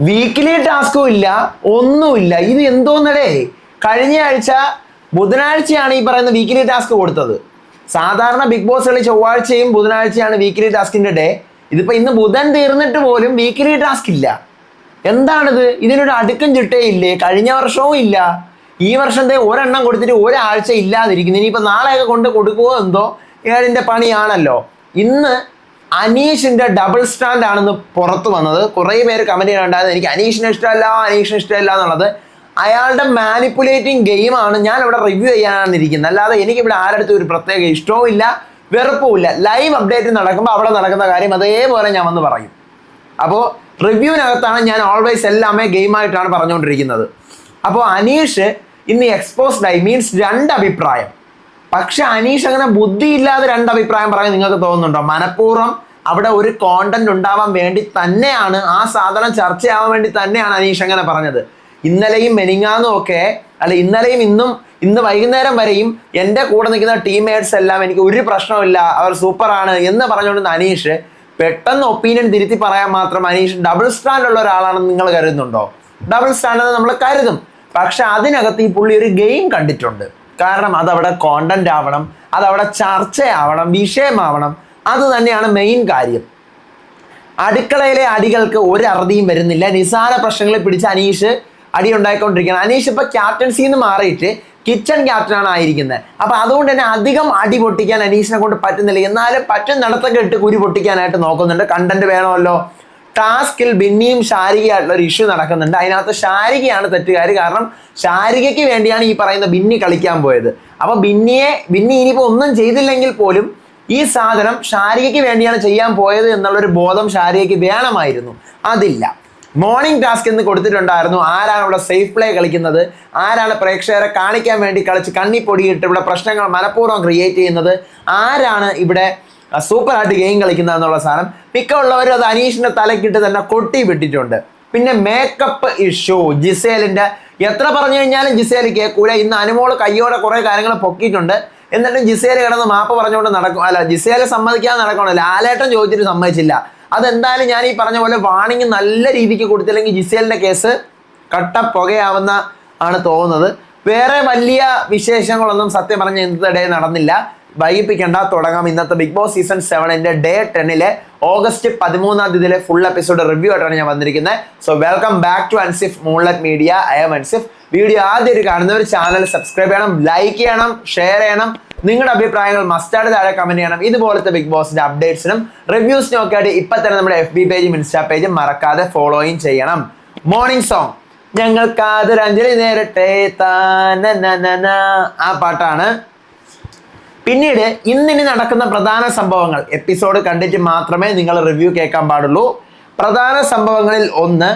Weekly ടാസ്കും ഇല്ല ഒന്നുമില്ല. ഇത് എന്തോന്നടേ? കഴിഞ്ഞ ആഴ്ച ബുധനാഴ്ചയാണ് ഈ പറയുന്ന വീക്കിലി ടാസ്ക് കൊടുത്തത്. സാധാരണ ബിഗ് ബോസ് കളി ചൊവ്വാഴ്ചയും ബുധനാഴ്ചയാണ് വീക്കിലി ടാസ്കിന്റെ ഡേ ഇതിപ്പോ ഇന്ന് ബുധൻ തീർന്നിട്ട് പോലും വീക്കിലി ടാസ്ക് ഇല്ല. എന്താണിത്? ഇതിനൊരു അടുക്കും ചിട്ടയില്ലേ കഴിഞ്ഞ വർഷവും ഇല്ല. ഈ വർഷത്തെ ഒരെണ്ണം കൊടുത്തിട്ട് ഒരാഴ്ച ഇല്ലാതിരിക്കുന്നു. ഇനിയിപ്പോൾ നാളെയൊക്കെ കൊണ്ട് കൊടുക്കുമോ എന്തോ? ഏഴിന്റെ പണിയാണല്ലോ. ഇന്ന് അനീഷിന്റെ ഡബിൾ സ്റ്റാൻഡ് ആണെന്ന് പുറത്തു വന്നത്. കുറേ പേര് കമന്റ് ചെയ്യാനുണ്ടായത് എനിക്ക് അനീഷിനെ ഇഷ്ടമല്ല അനീഷിനെ ഇഷ്ടമല്ല എന്നുള്ളത് അയാളുടെ മാനിപ്പുലേറ്റിംഗ് ഗെയിമാണ് ഞാൻ ഇവിടെ റിവ്യൂ ചെയ്യാനാണ് ഇരിക്കുന്നത് അല്ലാതെ എനിക്ക് ഇവിടെ ആരുടെ ഒരു പ്രത്യേക ഇഷ്ടവും ഇല്ല വെറുപ്പും ഇല്ല. ലൈവ് അപ്ഡേറ്റ് നടക്കുമ്പോൾ അവിടെ നടക്കുന്ന കാര്യം അതേപോലെ ഞാൻ വന്ന് പറയും. അപ്പോൾ റിവ്യൂവിനകത്താണ് ഞാൻ ഓൾവേസ് എല്ലാമേ ഗെയിമായിട്ടാണ് പറഞ്ഞുകൊണ്ടിരിക്കുന്നത്. അപ്പോൾ അനീഷ് ഇന്ന് എക്സ്പോസ്ഡ് ആയി. മീൻസ് രണ്ട് അഭിപ്രായം പക്ഷെ അനീഷ് അങ്ങനെ ബുദ്ധിയില്ലാതെ രണ്ട് അഭിപ്രായം പറയാൻ നിങ്ങൾക്ക് തോന്നുന്നുണ്ടോ? മനഃപൂർവം അവിടെ ഒരു കോണ്ടന്റ് ഉണ്ടാവാൻ വേണ്ടി തന്നെയാണ് ആ സാധനം ചർച്ചയാവാൻ വേണ്ടി തന്നെയാണ് അനീഷ് അങ്ങനെ പറഞ്ഞത്. ഇന്നലെയും മെനിങ്ങാന്നും ഒക്കെ അല്ല ഇന്നലെയും ഇന്നും ഇന്ന് വൈകുന്നേരം വരെയും എന്റെ കൂടെ നിൽക്കുന്ന ടീംമേറ്റ്സ് എല്ലാം എനിക്ക് ഒരു പ്രശ്നമില്ല അവർ സൂപ്പറാണ് എന്ന് പറഞ്ഞുകൊണ്ടിരുന്ന അനീഷ് പെട്ടെന്ന് ഒപ്പീനിയൻ തിരുത്തി പറയാൻ മാത്രം അനീഷ് ഡബിൾ സ്റ്റാൻഡ് ഉള്ള ഒരാളാണെന്ന് നിങ്ങൾ കരുതുന്നുണ്ടോ? ഡബിൾ സ്റ്റാൻഡ് നമ്മൾ കരുതും. പക്ഷെ അതിനകത്ത് ഈ പുള്ളി ഒരു ഗെയിം കണ്ടിട്ടുണ്ട്. കാരണം അതവിടെ കോണ്ടന്റ് ആവണം അതവിടെ ചർച്ചയാവണം വിഷയമാവണം. അത് തന്നെയാണ് മെയിൻ കാര്യം. അടുക്കളയിലെ അടികൾക്ക് ഒരു അറുതിയും വരുന്നില്ല. നിസാര പ്രശ്നങ്ങളെ പിടിച്ച് അനീഷ് അടി ഉണ്ടായിക്കൊണ്ടിരിക്കുകയാണ്. അനീഷ് ഇപ്പൊ ക്യാപ്റ്റൻസിന്ന് മാറിയിട്ട് കിച്ചൺ ക്യാപ്റ്റനാണ് ആയിരിക്കുന്നത്. അപ്പൊ അതുകൊണ്ട് തന്നെ അധികം അടി പൊട്ടിക്കാൻ അനീഷിനെ കൊണ്ട് പറ്റുന്നില്ല. എന്നാലും പറ്റുന്നിടത്തൊക്കെ ഇട്ട് കുരി പൊട്ടിക്കാനായിട്ട് നോക്കുന്നുണ്ട്. കണ്ടന്റ് വേണമല്ലോ. ടാസ്കിൽ ബിന്നിയും ശാരികയായിട്ടുള്ള ഒരു ഇഷ്യൂ നടക്കുന്നുണ്ട്. അതിനകത്ത് ശാരികയാണ് തെറ്റുകാർ കാരണം ശാരികയ്ക്ക് വേണ്ടിയാണ് ഈ പറയുന്ന ബിന്നി കളിക്കാൻ പോയത്. അപ്പൊ ബിന്നിയെ ബിന്നി ഇനിയിപ്പോൾ ഒന്നും ചെയ്തില്ലെങ്കിൽ പോലും ഈ സാധനം ഷാരികയ്ക്ക് വേണ്ടിയാണ് ചെയ്യാൻ പോയത് എന്നുള്ളൊരു ബോധം ഷാരികയ്ക്ക് വേണമായിരുന്നു. അതില്ല. മോർണിംഗ് ടാസ്ക് എന്ന് കൊടുത്തിട്ടുണ്ടായിരുന്നു. ആരാണ് ഇവിടെ സേഫ് പ്ലേ കളിക്കുന്നത്? ആരാണ് പ്രേക്ഷകരെ കാണിക്കാൻ വേണ്ടി കളിച്ച് കണ്ണി പൊടിയിട്ട് ഇവിടെ പ്രശ്നങ്ങൾ മനഃപൂർവം ക്രിയേറ്റ് ചെയ്യുന്നത്? ആരാണ് ഇവിടെ സൂപ്പർ ആയിട്ട് ഗെയിം കളിക്കുന്നത് എന്നുള്ള സാധനം? മിക്ക ഉള്ളവരും അത് അനീഷിന്റെ തലക്കിട്ട് തന്നെ കൊട്ടി വിട്ടിട്ടുണ്ട്. പിന്നെ മേക്കപ്പ് ഇഷ്യൂ ജിസേലിന്റെ എത്ര പറഞ്ഞു കഴിഞ്ഞാലും ജിസേൽ കേൾക്കൂല. ഇന്ന് അനുമോൾ കയ്യോടെ കുറെ കാര്യങ്ങൾ പൊക്കിയിട്ടുണ്ട്. എന്നിട്ടും ജിസേൽ കിടന്ന് മാപ്പ് പറഞ്ഞുകൊണ്ട് നടക്കും. അല്ല ജിസേൽ സമ്മതിക്കാതെ നടക്കണം ലാലേട്ടൻ ചോദിച്ചിട്ട് സമ്മതിച്ചില്ല. അതെന്തായാലും ഞാൻ ഈ പറഞ്ഞ പോലെ വാണിംഗ് നല്ല രീതിക്ക് കൊടുത്തില്ലെങ്കിൽ ജിസേലിന്റെ കേസ് കട്ട പുകയാവുന്ന ആണ് തോന്നുന്നത്. വേറെ വലിയ വിശേഷങ്ങളൊന്നും സത്യം പറഞ്ഞ ഇന്നത്തെ നടന്നില്ല. വൈകിപ്പിക്കേണ്ട തുടങ്ങാം ഇന്നത്തെ ബിഗ് ബോസ് സീസൺ സെവനിന്റെ ഡേ ടെന്നിലെ ഓഗസ്റ്റ് പതിമൂന്നാം തീയതിയിലെ ഫുൾ എപ്പിസോഡ് റിവ്യൂ ആയിട്ടാണ് ഞാൻ വന്നിരിക്കുന്നത്. So welcome back to Ansif moonlight media I'm Ansif video ആദ്യം കാണുന്നവർ ചാനൽ സബ്സ്ക്രൈബ് ചെയ്യണം ലൈക്ക് ചെയ്യണം ഷെയർ ചെയ്യണം. നിങ്ങളുടെ അഭിപ്രായങ്ങൾ മസ്റ്റാർഡ് താഴെ കമന്റ് ചെയ്യണം. ഇതുപോലത്തെ ബിഗ് ബോസിന്റെ അപ്ഡേറ്റ്സിനും റിവ്യൂസിനും ഒക്കെ ആയിട്ട് ഇപ്പൊ തന്നെ നമ്മുടെ എഫ് ബി പേജും ഇൻസ്റ്റാ പേജും മറക്കാതെ ഫോളോയും ചെയ്യണം. മോർണിംഗ് സോങ് ഞങ്ങൾക്ക് അതൊരഞ്ജലി നേരട്ടെ ആ പാട്ടാണ്. പിന്നീട് ഇന്നിനി നടക്കുന്ന പ്രധാന സംഭവങ്ങൾ. എപ്പിസോഡ് കണ്ടിട്ട് മാത്രമേ നിങ്ങൾ റിവ്യൂ കേൾക്കാൻ പാടുള്ളൂ. പ്രധാന സംഭവങ്ങളിൽ ഒന്ന്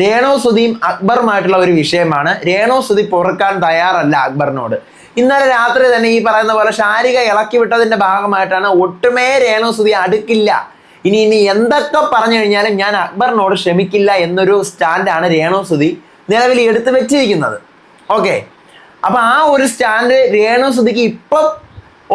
രേണു സുധിയും അക്ബറുമായിട്ടുള്ള ഒരു വിഷയമാണ്. രേണോ സുധി പൊറുക്കാൻ തയ്യാറല്ല അക്ബറിനോട്. ഇന്നലെ രാത്രി തന്നെ ഈ പറയുന്ന പോലെ ശാരിക ഇളക്കി വിട്ടതിന്റെ ഭാഗമായിട്ടാണ് ഒട്ടുമേ രേണോ സുധി അടുക്കില്ല. ഇനി ഇനി എന്തൊക്കെ പറഞ്ഞു കഴിഞ്ഞാലും ഞാൻ അക്ബറിനോട് ക്ഷമിക്കില്ല എന്നൊരു സ്റ്റാൻഡാണ് രേണോ സുധി നിലവിൽ എടുത്തു വെച്ചിരിക്കുന്നത്. ഓക്കെ. അപ്പൊ ആ ഒരു സ്റ്റാൻഡ് രേണോ സുധിക്ക് ഇപ്പം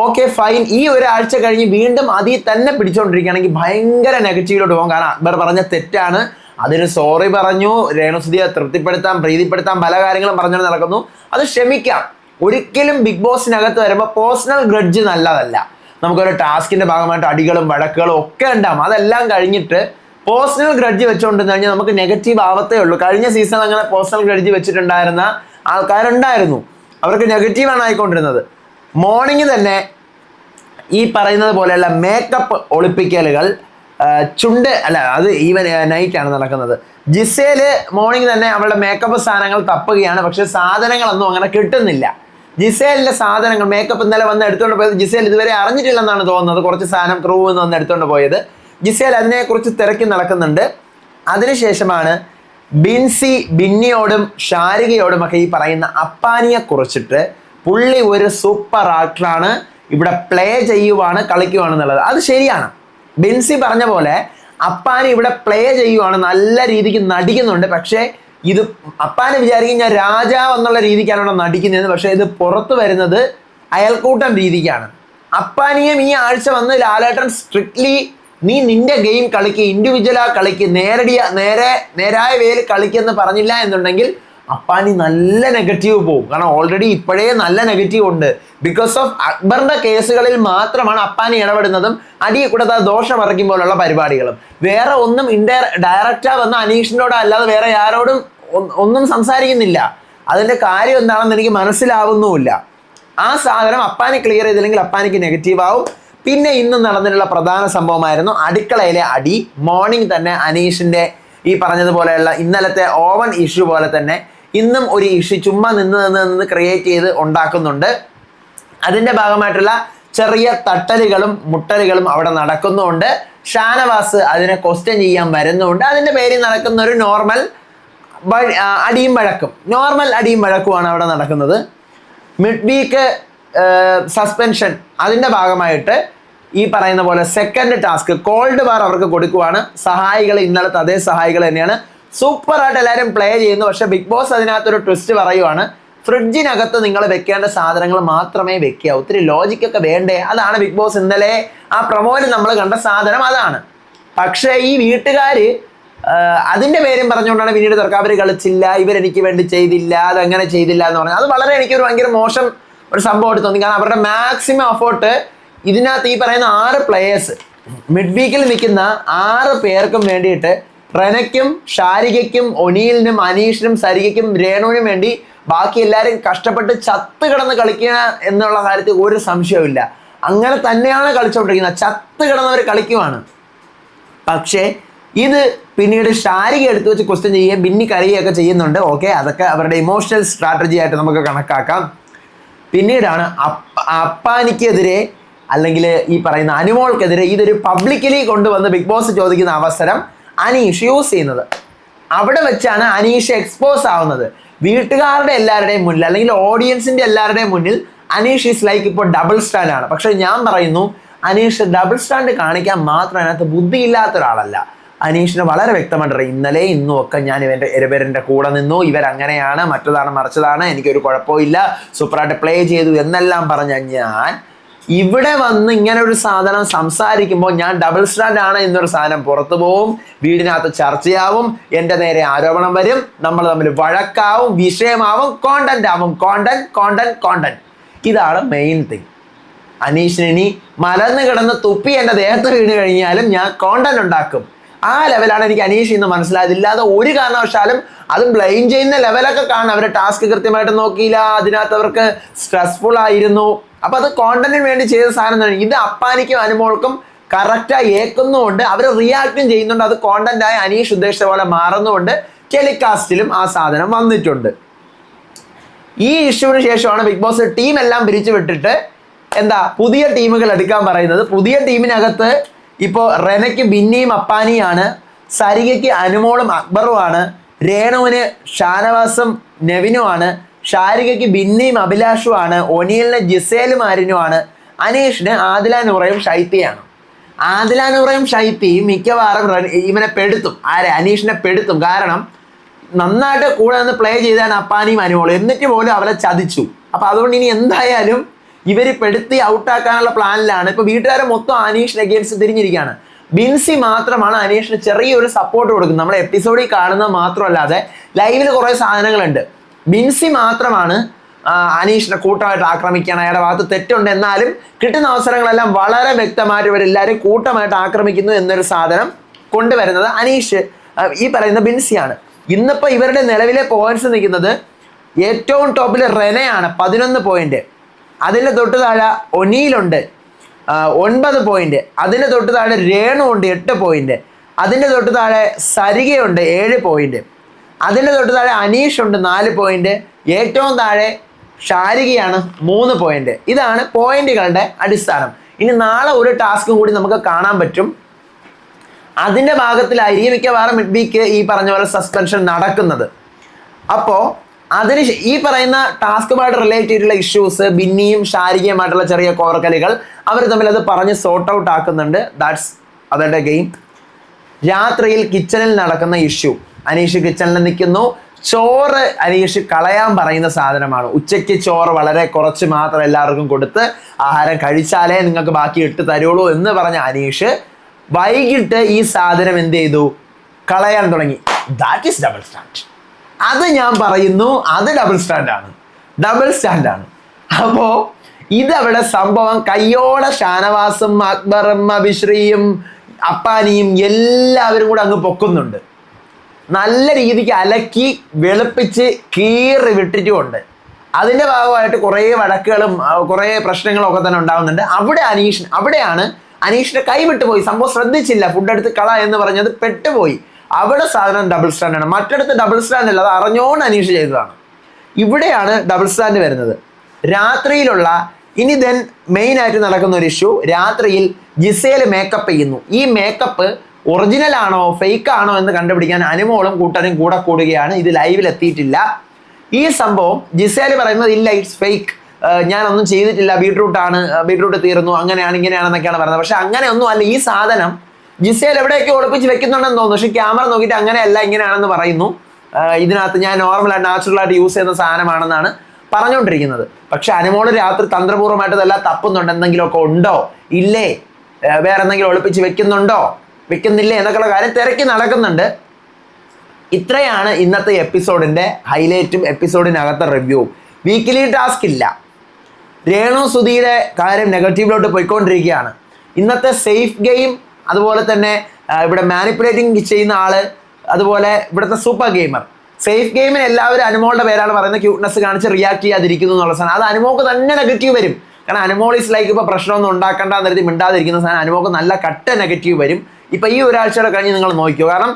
ഓക്കെ ഫൈൻ. ഈ ഒരാഴ്ച കഴിഞ്ഞ് വീണ്ടും അതിൽ തന്നെ പിടിച്ചുകൊണ്ടിരിക്കുകയാണെങ്കിൽ ഭയങ്കര നെഗറ്റീവിലോട്ട് പോകും കാരണം അക്ബർ പറഞ്ഞ തെറ്റാണ്. അതിന് സോറി പറഞ്ഞു രേണുസുതിയെ തൃപ്തിപ്പെടുത്താൻ പ്രീതിപ്പെടുത്താൻ പല കാര്യങ്ങളും പറഞ്ഞു നടക്കുന്നു. അത് ക്ഷമിക്കാം. ഒരിക്കലും ബിഗ് ബോസിനകത്ത് വരുമ്പോൾ പേഴ്സണൽ ഗ്രഡ്ജ് നല്ലതല്ല. നമുക്കൊരു ടാസ്കിന്റെ ഭാഗമായിട്ട് അടികളും വഴക്കുകളും ഒക്കെ ഉണ്ടാവും. അതെല്ലാം കഴിഞ്ഞിട്ട് പേഴ്സണൽ ഗ്രഡ്ജ് വെച്ചുകൊണ്ടെന്ന് കഴിഞ്ഞാൽ നമുക്ക് നെഗറ്റീവ് ആവത്തേ ഉള്ളൂ. കഴിഞ്ഞ സീസൺ അങ്ങനെ പേഴ്സണൽ ഗ്രഡ്ജ് വെച്ചിട്ടുണ്ടായിരുന്ന ആൾക്കാരുണ്ടായിരുന്നു. അവർക്ക് നെഗറ്റീവാണ് ആയിക്കൊണ്ടിരുന്നത്. മോർണിംഗ് തന്നെ ഈ പറയുന്നത് പോലെയുള്ള മേക്കപ്പ് ഒളിപ്പിക്കലുകൾ ചുണ്ട് അല്ല അത് ഈവൻ നൈറ്റ് ആണ് നടക്കുന്നത്. ജിസേൽ മോർണിംഗ് തന്നെ അവളുടെ മേക്കപ്പ് സാധനങ്ങൾ തപ്പുകയാണ്. പക്ഷെ സാധനങ്ങളൊന്നും അങ്ങനെ കിട്ടുന്നില്ല. ജിസേലിന്റെ സാധനങ്ങൾ മേക്കപ്പ് ഇന്നലെ വന്ന് എടുത്തുകൊണ്ട് പോയത് ജിസേൽ ഇതുവരെ അറിഞ്ഞിട്ടില്ലെന്നാണ് തോന്നുന്നത്. കുറച്ച് സാധനം ക്രൂ എന്ന് വന്ന് എടുത്തുകൊണ്ട് പോയത്. ജിസേൽ അതിനെക്കുറിച്ച് തിരക്കി നടക്കുന്നുണ്ട്. അതിനുശേഷമാണ് ബിൻസി ബിന്നിയോടും ഷാരികയോടും ഒക്കെ ഈ പറയുന്ന അപ്പാനിയെ കുറിച്ചിട്ട് പുള്ളി ഒരു സൂപ്പർ ആക്ടറാണ് ഇവിടെ പ്ലേ ചെയ്യുവാണ് കളിക്കുവാണെന്നുള്ളത് അത് ശരിയാണ്. ബിൻസി പറഞ്ഞ പോലെ അപ്പാനെ ഇവിടെ പ്ലേ ചെയ്യുവാണ് നല്ല രീതിക്ക് നടിക്കുന്നുണ്ട്. പക്ഷേ ഇത് അപ്പാനെ വിചാരിക്കും ഞാൻ രാജാവ് എന്നുള്ള രീതിക്കാണ് ഇവിടെ നടിക്കുന്നത് പക്ഷേ ഇത് പുറത്തു വരുന്നത് അയൽക്കൂട്ടം രീതിക്കാണ്. അപ്പാനിയും ഈ ആഴ്ച വന്ന് ലാലേട്ടൻ സ്ട്രിക്ട്ലി നീ നിന്റെ ഗെയിം കളിക്ക് ഇൻഡിവിജ്വലാ കളിക്ക് നേരടിയ നേരെ നേരായ വേൽ കളിക്കെന്ന് പറഞ്ഞില്ല എന്നുണ്ടെങ്കിൽ അപ്പാനി നല്ല നെഗറ്റീവ് പോകും കാരണം ഓൾറെഡി ഇപ്പോഴേ നല്ല നെഗറ്റീവ് ഉണ്ട്. ബിക്കോസ് ഓഫ് അക്ബറിന്റെ കേസുകളിൽ മാത്രമാണ് അപ്പാനി ഇടപെടുന്നതും അടി കൂടാതെ ദോഷം ഇറക്കുമ്പോഴുള്ള പരിപാടികളും. വേറെ ഒന്നും ഇൻഡയർ ഡയറക്റ്റാ വന്ന അനീഷിനോട് അല്ലാതെ വേറെ ആരോടും ഒന്നും സംസാരിക്കുന്നില്ല. അതിന്റെ കാര്യം എന്താണെന്ന് എനിക്ക് മനസ്സിലാവുന്നുമില്ല. ആ സാധനം അപ്പാനി ക്ലിയർ ചെയ്തില്ലെങ്കിൽ അപ്പാനിക്ക് നെഗറ്റീവ് ആവും. പിന്നെ ഇന്ന് നടന്നിട്ടുള്ള പ്രധാന സംഭവമായിരുന്നു അടുക്കളയിലെ അടി. മോർണിംഗ് തന്നെ അനീഷിന്റെ ഈ പറഞ്ഞതുപോലെയുള്ള ഇന്നലത്തെ ഓവൻ ഇഷ്യൂ പോലെ തന്നെ ഇന്നും ഒരു ഇഷ്യൂ ചുമ്മാ നിന്ന് നിന്ന് നിന്ന് ക്രിയേറ്റ് ചെയ്ത് ഉണ്ടാക്കുന്നുണ്ട്. അതിന്റെ ഭാഗമായിട്ടുള്ള ചെറിയ തട്ടലുകളും മുട്ടലുകളും അവിടെ നടക്കുന്നുണ്ട്. ഷാനവാസ് അതിനെ ക്വസ്റ്റ്യൻ ചെയ്യാൻ വരുന്നുണ്ട്. അതിന്റെ പേരിൽ നടക്കുന്ന ഒരു നോർമൽ അടിയും വഴക്കും. നോർമൽ അടിയും വഴക്കുമാണ് അവിടെ നടക്കുന്നത്. മിഡ് വീക്ക് സസ്പെൻഷൻ അതിന്റെ ഭാഗമായിട്ട് ഈ പറയുന്ന പോലെ സെക്കൻഡ് ടാസ്ക് കോൾഡ് ബാർ അവർക്ക് കൊടുക്കുവാണ്. സഹായികൾ ഇന്നലത്തെ അതേ സഹായികൾ തന്നെയാണ്. സൂപ്പർ ആയിട്ട് എല്ലാവരും പ്ലേ ചെയ്യുന്നു. പക്ഷെ ബിഗ് ബോസ് അതിനകത്തൊരു ട്വിസ്റ്റ് പറയുവാണ്. ഫ്രിഡ്ജിനകത്ത് നിങ്ങൾ വെക്കേണ്ട സാധനങ്ങൾ മാത്രമേ വെക്കുക. ഒത്തിരി ലോജിക്കൊക്കെ വേണ്ടേ? അതാണ് ബിഗ് ബോസ് ഇന്നലെ ആ പ്രൊമോയിൽ നമ്മൾ കണ്ട സാധനം. അതാണ്. പക്ഷേ ഈ വീട്ടുകാർ അതിന്റെ പേരും പറഞ്ഞുകൊണ്ടാണ് പിന്നീട് തർക്കാവർ കളിച്ചില്ല. ഇവരെനിക്ക് വേണ്ടി ചെയ്തില്ല. അതങ്ങനെ ചെയ്തില്ല എന്ന് പറഞ്ഞു അത് വളരെ എനിക്കൊരു ഭയങ്കര മോശം ഒരു സംഭവമായിട്ട് തോന്നി. കാരണം അവരുടെ മാക്സിമം എഫേർട്ട് ഇതിനകത്ത് ഈ പറയുന്ന ആറ് പ്ലേയേഴ്സ് മിഡ് വീക്കിൽ നിൽക്കുന്ന ആറ് പേർക്കും വേണ്ടിയിട്ട് റെനയ്ക്കും ഷാരികയ്ക്കും ഒനീലിനും അനീഷിനും സരികയ്ക്കും രേണുവിനും വേണ്ടി ബാക്കി എല്ലാവരും കഷ്ടപ്പെട്ട് ചത്ത് കിടന്ന് കളിക്കുക എന്നുള്ള കാര്യത്തിൽ ഒരു സംശയവുമില്ല. അങ്ങനെ തന്നെയാണ് കളിച്ചുകൊണ്ടിരിക്കുന്നത് ചത്ത് കിടന്നവർ കളിക്കുവാണ്. പക്ഷേ ഇത് പിന്നീട് ഷാരിക എടുത്തു വെച്ച് ക്വസ്റ്റ്യൻ ചെയ്യുകയും ബിന്നി കരയുകയൊക്കെ ചെയ്യുന്നുണ്ട്. ഓക്കെ അതൊക്കെ അവരുടെ ഇമോഷണൽ സ്ട്രാറ്റജി ആയിട്ട് നമുക്ക് കണക്കാക്കാം. പിന്നീടാണ് അപ്പ അപ്പാനിക്കെതിരെ അല്ലെങ്കിൽ ഈ പറയുന്ന അനുമോൾക്കെതിരെ ഇതൊരു പബ്ലിക്കലി കൊണ്ടുവന്ന് ബിഗ് ബോസ് ചോദിക്കുന്ന അവസരം അനീഷ് യൂസ് ചെയ്യുന്നത്. അവിടെ വെച്ചാണ് അനീഷ് എക്സ്പോസ് ആവുന്നത്. വീട്ടുകാരുടെ എല്ലാവരുടെയും മുന്നിൽ അല്ലെങ്കിൽ ഓഡിയൻസിന്റെ എല്ലാവരുടെയും മുന്നിൽ അനീഷ് ഈസ് ലൈക്ക് ഇപ്പോൾ ഡബിൾ സ്റ്റാൻഡ് ആണ്. പക്ഷെ ഞാൻ പറയുന്നു അനീഷ് ഡബിൾ സ്റ്റാൻഡ് കാണിക്കാൻ മാത്രം അതിനകത്ത് ബുദ്ധിയില്ലാത്ത ഒരാളല്ല. അനീഷിന് വളരെ വ്യക്തമായിട്ട് അറിയാം ഇന്നലെ ഇന്നും ഒക്കെ ഞാൻ ഇവന്റെ ഇവരുടെ കൂടെ നിന്നു. ഇവരങ്ങനെയാണ് മറ്റതാണ് മറിച്ചതാണ് എനിക്കൊരു കുഴപ്പമില്ല സൂപ്പറായിട്ട് പ്ലേ ചെയ്തു എന്നെല്ലാം പറഞ്ഞ ഞാൻ ഇവിടെ വന്ന് ഇങ്ങനെ ഒരു സാധനം സംസാരിക്കുമ്പോൾ ഞാൻ ഡബിൾ സ്റ്റാൻഡ് ആണ് എന്നൊരു സാധനം പുറത്തു പോവും വീടിനകത്ത് ചർച്ചയാവും എന്റെ നേരെ ആരോപണം വരും നമ്മൾ തമ്മിൽ വഴക്കാവും വിഷയമാവും കോണ്ടന്റ് ആവും കോണ്ടന്റ് കോണ്ടന്റ് കോണ്ടന്റ് ഇതാണ് മെയിൻ തിങ് അനീഷിന് മലന്ന് കിടന്ന് തുപ്പി എന്റെ ദേഹത്ത് വീണ് കഴിഞ്ഞാലും ഞാൻ കോണ്ടന്റ് ഉണ്ടാക്കും. ആ ലെവലാണ് എനിക്ക് അനീഷ് ഇന്ന് മനസ്സിലായത്. ഇല്ലാതെ ഒരു കാരണവശാലും അതും ബ്ലെയിം ചെയ്യുന്ന ലെവലൊക്കെ കാണും. അവരെ ടാസ്ക് കൃത്യമായിട്ട് നോക്കിയില്ല. അതിനകത്ത് അവർക്ക് സ്ട്രെസ്ഫുൾ ആയിരുന്നു. അപ്പൊ അത് കോണ്ടന്റിന് വേണ്ടി ചെയ്ത സാധനം തന്നെ. ഇത് അപ്പാനിക്കും അനുമോൾക്കും കറക്റ്റായി ഏക്കുന്നുമുണ്ട് അവർ റിയാക്റ്റും ചെയ്യുന്നുണ്ട്. അത് കോണ്ടന്റ് ആയി അനീഷ് ഉദ്ദേശിച്ച പോലെ മാറുന്നുമുണ്ട്. ടെലികാസ്റ്റിലും ആ സാധനം വന്നിട്ടുണ്ട്. ഈ ഇഷ്യൂവിന് ശേഷമാണ് ബിഗ് ബോസ് ടീം എല്ലാം പിരിച്ചു വിട്ടിട്ട് എന്താ പുതിയ ടീമുകൾ എടുക്കാൻ പറയുന്നത്. പുതിയ ടീമിനകത്ത് ഇപ്പോൾ റെനയ്ക്ക് ബിന്നിയും അപ്പാനിയാണ് സരികയ്ക്ക് അനുമോളും അക്ബറുമാണ് രേണുവിന് ഷാനവാസും നെവിനുമാണ് ഷാരികയ്ക്ക് ബിന്നിയും അഭിലാഷുമാണ് ഒനിയലിന് ജിസേലും ആരിനുമാണ് അനീഷിന് ആദില നൂറയും ഷൈത്തിയാണ്. ആദില നൂറയും ഷൈത്തിയും മിക്കവാറും ഇവനെ പെടുത്തും. ആരെ? അനീഷിനെ പെടുത്തും. കാരണം നന്നായിട്ട് കൂടെ നിന്ന് പ്ലേ ചെയ്താണ് അപ്പാനിയും അനുമോളും. എന്നിട്ട് പോലും അവരെ ചതിച്ചു. അപ്പൊ അതുകൊണ്ട് ഇനി എന്തായാലും ഇവർ പെടുത്തി ഔട്ടാക്കാനുള്ള പ്ലാനിലാണ്. ഇപ്പൊ വീട്ടുകാരെ മൊത്തം അനീഷിന് അഗേൻസ്റ്റ് തിരിഞ്ഞിരിക്കുകയാണ്. ബിൻസി മാത്രമാണ് അനീഷിന് ചെറിയൊരു സപ്പോർട്ട് കൊടുക്കുന്നത്. നമ്മൾ എപ്പിസോഡിൽ കാണുന്നത് മാത്രമല്ലാതെ ലൈവിൽ കുറെ സാധനങ്ങളുണ്ട്. ബിൻസി മാത്രമാണ് അനീഷിനെ കൂട്ടമായിട്ട് ആക്രമിക്കുകയാണ്. അയാളുടെ ഭാഗത്ത് തെറ്റുണ്ട്. എന്നാലും കിട്ടുന്ന അവസരങ്ങളെല്ലാം വളരെ വ്യക്തമായിട്ട് ഇവരെല്ലാവരും കൂട്ടമായിട്ട് ആക്രമിക്കുന്നു എന്നൊരു സാധനം കൊണ്ടുവരുന്നത് അനീഷ് ഈ പറയുന്ന ബിൻസിയാണ്. ഇന്നിപ്പോൾ ഇവരുടെ നിലവിലെ പോയിന്റ്സ് നിൽക്കുന്നത് ഏറ്റവും ടോപ്പിൽ റെനയാണ് പതിനൊന്ന് പോയിന്റ് അതിന്റെ തൊട്ട് താഴെ ഒനിയിലുണ്ട്. ഒൻപത് പോയിന്റ് അതിന്റെ തൊട്ട് താഴെ രേണു ഉണ്ട് എട്ട് പോയിന്റ് അതിന്റെ തൊട്ട് താഴെ സരികയുണ്ട് ഏഴ് പോയിന്റ് അതിന്റെ തൊട്ട് താഴെ അനീഷ് ഉണ്ട് നാല് പോയിന്റ് ഏറ്റവും താഴെ ഷാരികയാണ് മൂന്ന് പോയിന്റ് ഇതാണ് പോയിന്റുകളുടെ അടിസ്ഥാനം. ഇനി നാളെ ഒരു ടാസ്കും കൂടി നമുക്ക് കാണാൻ പറ്റും. അതിന്റെ ഭാഗത്തിലായിരിക്കും മിക്കവാറും മിഡ് വീക്ക് ഈ പറഞ്ഞ പോലെ സസ്പെൻഷൻ നടക്കുന്നത്. അപ്പോൾ അതിന് ഈ പറയുന്ന ടാസ്കുമായിട്ട് റിലേറ്റ് ചെയ്തിട്ടുള്ള ഇഷ്യൂസ് ബിന്നിയും ശാരീരികമായിട്ടുള്ള ചെറിയ കോർക്കലുകൾ അവർ തമ്മിൽ അത് പറഞ്ഞ് സോർട്ട് ഔട്ട് ആക്കുന്നുണ്ട്. ദാറ്റ്സ് അവരുടെ ഗെയിം രാത്രിയിൽ കിച്ചണിൽ നടക്കുന്ന ഇഷ്യൂ അനീഷ് കിച്ചണിൽ നിൽക്കുന്നു. ചോറ് അനീഷ് കളയാൻ പറയുന്ന സാധനമാണ്. ഉച്ചയ്ക്ക് ചോറ് വളരെ കുറച്ച് മാത്രം എല്ലാവർക്കും കൊടുത്ത് ആഹാരം കഴിച്ചാലേ നിങ്ങൾക്ക് ബാക്കി ഇട്ട് തരുള്ളൂ എന്ന് പറഞ്ഞ അനീഷ് വൈകിട്ട് ഈ സാധനം എന്ത് ചെയ്തു? കളയാൻ തുടങ്ങി. ദാറ്റ് ഈസ് ഡബിൾ സ്റ്റാൻഡ് അത് ഞാൻ പറയുന്നു അത് ഡബിൾ സ്റ്റാൻഡാണ് ഡബിൾ സ്റ്റാൻഡാണ് അപ്പോൾ ഇതവിടെ സംഭവം കയ്യോടെ ഷാനവാസും അക്ബറും അഭിശ്രീയും അപ്പാനിയും എല്ലാവരും കൂടെ അങ്ങ് പൊക്കുന്നുണ്ട്. നല്ല രീതിക്ക് അലക്കി വെളുപ്പിച്ച് കീറി വിട്ടിട്ടുമുണ്ട്. അതിന്റെ ഭാഗമായിട്ട് കുറേ വഴക്കുകളും കുറേ പ്രശ്നങ്ങളും ഒക്കെ തന്നെ ഉണ്ടാകുന്നുണ്ട് അവിടെ അനീഷ് അവിടെയാണ് അനീഷിന്റെ കൈ വിട്ടുപോയി സംഭവം ശ്രദ്ധിച്ചില്ല. ഫുഡ് എടുത്ത് കള എന്ന് പറഞ്ഞത് പെട്ടുപോയി. അവിടെ സാധനം ഡബിൾ സ്റ്റാൻഡാണ് മറ്റിടത്ത് ഡബിൾ സ്റ്റാൻഡ് അല്ല അത് അറിഞ്ഞോണ്ട് അനീഷ് ചെയ്തതാണ്. ഇവിടെയാണ് ഡബിൾ സ്റ്റാൻഡ് വരുന്നത്. രാത്രിയിലുള്ള ഇനി ദെൻ മെയിൻ ആയിട്ട് നടക്കുന്ന ഒരു ഇഷ്യൂ രാത്രിയിൽ ജിസേൽ മേക്കപ്പ് ചെയ്യുന്നു. ഈ മേക്കപ്പ് ഒറിജിനൽ ആണോ ഫേക്ക് ആണോ എന്ന് കണ്ടുപിടിക്കാൻ അനുമോളും കൂട്ടരും കൂടെ കൂടുകയാണ്. ഇത് ലൈവിൽ എത്തിയിട്ടില്ല. ഈ സംഭവം ജിസേൽ പറയുന്നത് ഇല്ല ഇറ്റ്സ് ഫേക്ക് ഞാനൊന്നും ചെയ്തിട്ടില്ല ബീട്രൂട്ട് ആണ് ബീട്രൂട്ട് തീർന്നു അങ്ങനെയാണ് ഇങ്ങനെയാണെന്നൊക്കെയാണ് പറയുന്നത് പക്ഷെ അങ്ങനെയൊന്നും അല്ല. ഈ സാധനം ജിസേൽ എവിടെയൊക്കെ ഒളിപ്പിച്ച് വെക്കുന്നുണ്ടെന്ന് തോന്നുന്നു. പക്ഷെ ക്യാമറ നോക്കിയിട്ട് അങ്ങനെയല്ല ഇങ്ങനെയാണെന്ന് പറയുന്നു. ഇതിനകത്ത് ഞാൻ നോർമലായിട്ട് നാച്ചുറൽ ആയിട്ട് യൂസ് ചെയ്യുന്ന സാധനമാണെന്നാണ് പറഞ്ഞുകൊണ്ടിരിക്കുന്നത്. പക്ഷെ അനുമോൾ രാത്രി തന്ത്രപൂർവമായിട്ട് ഇതെല്ലാം തപ്പുന്നുണ്ട്. എന്തെങ്കിലുമൊക്കെ ഉണ്ടോ? ഇല്ലേ? വേറെ എന്തെങ്കിലും ഒളിപ്പിച്ച് വെക്കുന്നുണ്ടോ? വെക്കുന്നില്ലേ? എന്നൊക്കെയുള്ള കാര്യം തിരക്കി നടക്കുന്നുണ്ട്. ഇത്രയാണ് ഇന്നത്തെ എപ്പിസോഡിന്റെ ഹൈലൈറ്റും എപ്പിസോഡിനകത്തെ റിവ്യൂവും. വീക്കിലി ടാസ്ക് ഇല്ല. രേണു സുധിയുടെ കാര്യം നെഗറ്റീവിലോട്ട് പോയിക്കൊണ്ടിരിക്കുകയാണ്. ഇന്നത്തെ സേഫ് ഗെയിം അതുപോലെ തന്നെ ഇവിടെ മാനിപ്പുലേറ്റിംഗ് ചെയ്യുന്ന ആൾ അതുപോലെ ഇവിടുത്തെ സൂപ്പർ ഗെയിമർ സേഫ് ഗെയിമിന് എല്ലാവരും അനുമോളുടെ പേരാണ് പറയുന്നത്. ക്യൂട്ട്നെസ് കാണിച്ച് റിയാക്ട് ചെയ്യാതിരിക്കുന്നു എന്നുള്ള സാധനം. അത് അനുമോക്ക് തന്നെ നെഗറ്റീവ് വരും. കാരണം അനുമോൾ ഇസ് ലൈക്ക് ഇപ്പോൾ പ്രശ്നമൊന്നും ഉണ്ടാക്കേണ്ട എന്നൊരു മിണ്ടാതിരിക്കുന്ന സാധനം. അനുമോക്ക് നല്ല കട്ട നെഗറ്റീവ് വരും. ഇപ്പം ഈ ഒരാഴ്ചയുടെ കഴിഞ്ഞ് നിങ്ങൾ നോക്കിയോ കാരണം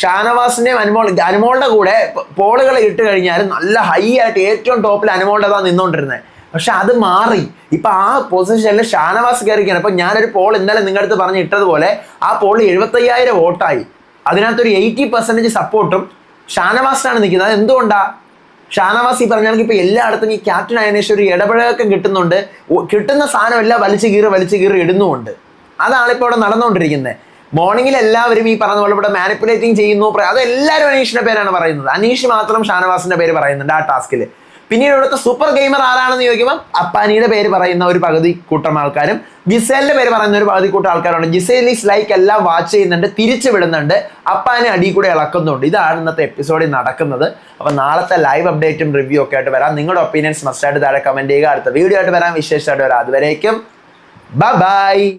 ഷാനവാസിന്റെയും അനുമോൾ അനുമോളുടെ കൂടെ പോളുകളെ ഇട്ട് കഴിഞ്ഞാൽ നല്ല ഹൈ ആയിട്ട് ഏറ്റവും ടോപ്പിൽ അനുമോളുടേതാണ് നിന്നുകൊണ്ടിരുന്നത്. പക്ഷെ അത് മാറി. ഇപ്പൊ ആ പൊസിഷനിൽ ഷാനവാസ് കയറിക്കാണ് ഇപ്പൊ ഞാനൊരു പോൾ ഇന്നലെ നിങ്ങളുടെ അടുത്ത് പറഞ്ഞ് ഇട്ടതുപോലെ ആ പോൾ എഴുപത്തയ്യായിരം വോട്ടായി. അതിനകത്തൊരു എയ്റ്റി പെർസെന്റേജ് സപ്പോർട്ടും ഷാനവാസിനാണ് നിൽക്കുന്നത്. അത് എന്തുകൊണ്ടാ? ഷാനവാസ് ഈ പറഞ്ഞാണെങ്കിൽ ഇപ്പൊ എല്ലായിടത്തും ഈ ക്യാപ്റ്റൻ ആയതിനു ശേഷം ഒരു ഇടപഴകം കിട്ടുന്നുണ്ട്. കിട്ടുന്ന സാധനം എല്ലാം വലിച്ചു കീറി വലിച്ചു കീറി ഇടുന്നുമുണ്ട്. അതാണ് ഇപ്പോൾ ഇവിടെ നടന്നുകൊണ്ടിരിക്കുന്നത്. മോർണിംഗിൽ എല്ലാവരും ഈ പറഞ്ഞ പോലെ ഇവിടെ മാനിപ്പുലേറ്റിംഗ് ചെയ്യുന്നു. അതെല്ലാവരും അനീഷിന്റെ പേരാണ് പറയുന്നത്. അനീഷ് മാത്രം ഷാനവാസിന്റെ പേര് പറയുന്നുണ്ട് ആ ടാസ്കിൽ പിന്നീട് ഇവിടുത്തെ സൂപ്പർ ഗെയിമർ ആരാണെന്ന് ചോദിക്കുമ്പോൾ അപ്പാനിയുടെ പേര് പറയുന്ന ഒരു പകുതി കൂട്ടം ആൾക്കാരും ജിസേലിന്റെ പേര് പറയുന്ന ഒരു പകുതി കൂട്ടം ആൾക്കാരുണ്ട്. ജിസേൽ ഈസ് ലൈക്ക് എല്ലാം വാച്ച് ചെയ്യുന്നുണ്ട് തിരിച്ചു വിടുന്നുണ്ട്. അപ്പാനെ അടി കൂടെ ഇളക്കുന്നുണ്ട്. ഇതാണ് ഇന്നത്തെ എപ്പിസോഡിൽ നടക്കുന്നത്. അപ്പൊ നാളത്തെ ലൈവ് അപ്ഡേറ്റും റിവ്യൂ ഒക്കെ ആയിട്ട് വരാം. നിങ്ങളുടെ ഒപ്പീനിയൻസ് മസ്റ്റായിട്ട് താഴെ കമന്റ് ചെയ്യുക. അടുത്ത വീഡിയോ ആയിട്ട് വരാം. വിശേഷമായിട്ട് വരാം. അതുവരേക്കും ബൈ